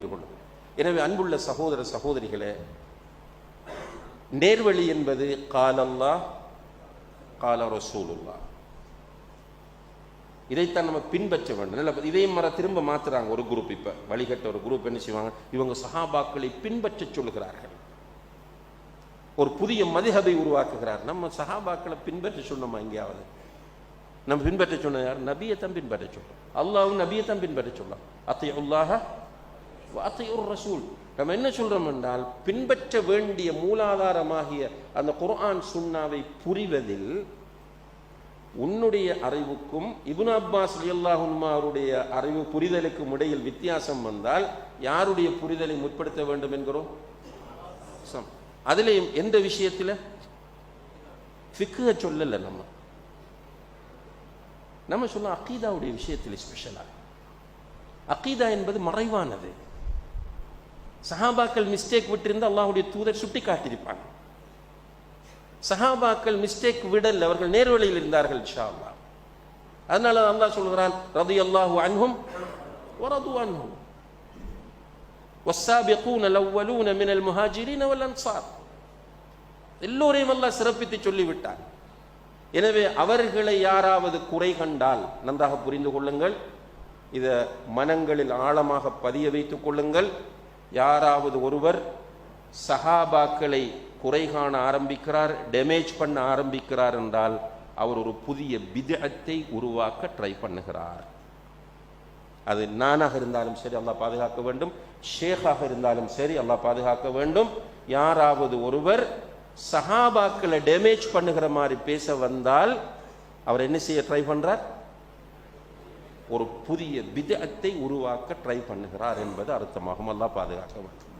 கொள்ளும் எனவே அன்புள்ள சகோதர சகோதரிகளே நேர்வழி என்பது காலல்லா கால ரசூலுல்லா. இதைத்தான் நம்ம பின்பற்ற வேண்டும். இல்லை இதையும் மர திரும்ப மாத்துறாங்க ஒரு குரூப் இப்போ. வழிகட்ட ஒரு குரூப் என்ன செய்வாங்க? இவங்க சஹாபாக்களை பின்பற்ற சொல்லுகிறார்கள். ஒரு புதிய மதிஹபை உருவாக்குகிறார். நம்ம சஹாபாக்களை பின்பற்ற சொன்னோமா எங்கேயாவது? நம்ம பின்பற்ற சொன்ன யார்? நபியை தான் பின்பற்ற சொல்றோம். அல்லாவும் நபியை தான் பின்பற்ற சொல்லலாம் அத்தை உல்லாஹ வாத்தையுர் ரசூல் நம்ம என்ன சொல்றோம் என்றால் பின்பற்ற வேண்டிய மூலாதாரமாகிய அந்த குர்ஆன் சுன்னாவை புரிவதில் உன்னுடைய அறிவுக்கும் இபுன் அப்பாஸ் அவருடைய அறிவு புரிதலுக்கும் இடையில் வித்தியாசம் வந்தால் யாருடைய புரிதலை முற்படுத்த வேண்டும் என்கிறோம்? சம். அதிலேயும் எந்த விஷயத்தில்? ஃபிக்குக சொல்லல நம்ம. நம்ம சொல்ல அக்கீதாவுடைய விஷயத்தில் ஸ்பெஷலாக அக்கீதா என்பது மறைவானது. சஹாபாக்கள் மிஸ்டேக் விட்டிருந்தா அல்லாஹ்வுடைய தூதர் சுட்டி காட்டியிருப்பாங்க சஹாபாக்கள் மிஸ்டேக் விடல் அவர்கள் நேர்வழியில் இருந்தார்கள் இன்ஷா அல்லாஹ் அதனால அல்லாஹ் சொல்கிறான் ரதி அல்லாஹு அன்ஹும் வரது அன்ஹும் والسابقون الأولون من المهاجرين والأنصار எல்லோரையும் அல்லாஹ் சிறப்பித்து சொல்லிவிட்டார் எனவே அவர்களை யாராவது குறை கண்டால் நன்றாக புரிந்து கொள்ளுங்கள் இதை மனங்களில் ஆழமாக பதிய வைத்துக் கொள்ளுங்கள் யாராவது ஒருவர் சஹாபாக்களை குறை காண ஆரம்பிக்கிறார் டேமேஜ் பண்ண ஆரம்பிக்கிறார் என்றால் அவர் ஒரு புதிய பிதத்தை உருவாக்க ட்ரை பண்ணுகிறார். அது நானாக இருந்தாலும் சரி அல்லாஹ் பாதுகாக்க வேண்டும். ஷேகாக இருந்தாலும் சரி அல்லாஹ் பாதுகாக்க வேண்டும். யாராவது ஒருவர் சஹாபாக்களை டேமேஜ் பண்ணுகிற மாதிரி பேச வந்தால் அவர் என்ன செய்ய ட்ரை பண்ணுறார் ஒரு புதிய விதத்தை உருவாக்க ட்ரை பண்ணுகிறார் என்பது அர்த்தமாகும். அல்லா பாதுகாக்க வேண்டும்